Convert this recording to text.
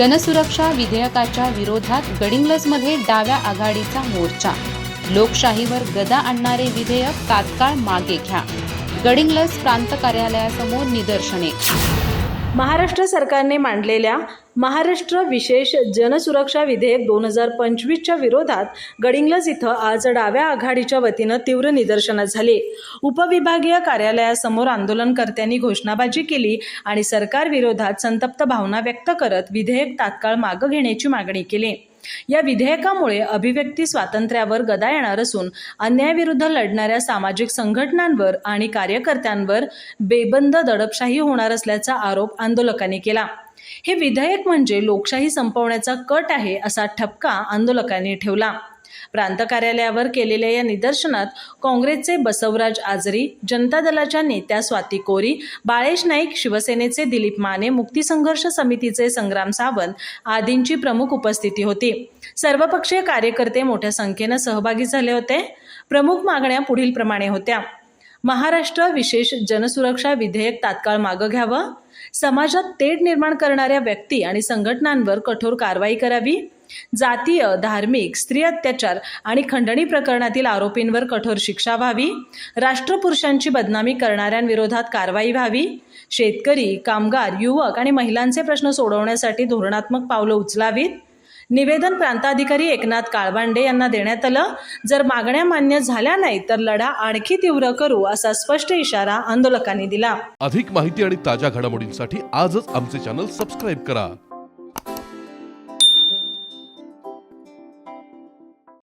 जनसुरक्षा विधेयकाच्या विरोधात गडिंग्लजमध्ये डाव्या आघाडीचा मोर्चा. लोकशाहीवर गदा आणणारे विधेयक तात्काळ मागे घ्या. गडिंग्लज प्रांत कार्यालयासमोर निदर्शने. महाराष्ट्र सरकारने मांडलेल्या महाराष्ट्र विशेष जनसुरक्षा विधेयक दोन हजार पंचवीसच्या विरोधात गडिंग्लज इथं आज डाव्या आघाडीच्या वतीनं तीव्र निदर्शनं झाली. उपविभागीय कार्यालयासमोर आंदोलनकर्त्यांनी घोषणाबाजी केली आणि सरकारविरोधात संतप्त भावना व्यक्त करत विधेयक तात्काळ मागं घेण्याची मागणी केली. या विधेयकामुळे अभिव्यक्ती स्वातंत्र्यावर गदा येणार असून अन्यायाविरुद्ध लढणाऱ्या सामाजिक संघटनांवर आणि कार्यकर्त्यांवर बेबंद दडपशाही होणार असल्याचा आरोप आंदोलकांनी केला. हे विधेयक म्हणजे लोकशाही संपवण्याचा कट आहे असा ठपका आंदोलकांनी ठेवला. प्रांत कार्यालयावर केलेल्या या निदर्शनात काँग्रेसचे बसवराज आजरी जनता दलाच्या नेत्या स्वाती कोरी बाळेश नाईक शिवसेनेचे दिलीप माने मुक्तीसंघर्ष समितीचे संग्राम सावंत आदींची प्रमुख उपस्थिती होती. सर्वपक्षीय कार्यकर्ते मोठ्या संख्येनं सहभागी झाले होते. प्रमुख मागण्या पुढील प्रमाणे होत्या. महाराष्ट्र विशेष जनसुरक्षा विधेयक तात्काळ मागं घ्यावं. समाजात तेढ निर्माण करणाऱ्या व्यक्ती आणि संघटनांवर कठोर कारवाई करावी. जातीय धार्मिक स्त्री अत्याचार आणि खंडणी प्रकरणातील आरोपींवर कठोर शिक्षा व्हावी. राष्ट्रपुरुषांची बदनामी करणाऱ्यांविरोधात कारवाई व्हावी. शेतकरी कामगार युवक आणि महिलांचे प्रश्न सोडवण्यासाठी धोरणात्मक पावलं उचलावीत. निवेदन प्रांताधिकारी एकनाथ काळबांडे यांना देण्यात आलं. जर मागण्या मान्य झाल्या नाही तर लढा आणखी तीव्र करू असा स्पष्ट इशारा आंदोलकांनी दिला. अधिक माहिती आणि ताज्या घडामोडींसाठी आजच आमचे चॅनल सबस्क्राईब करा.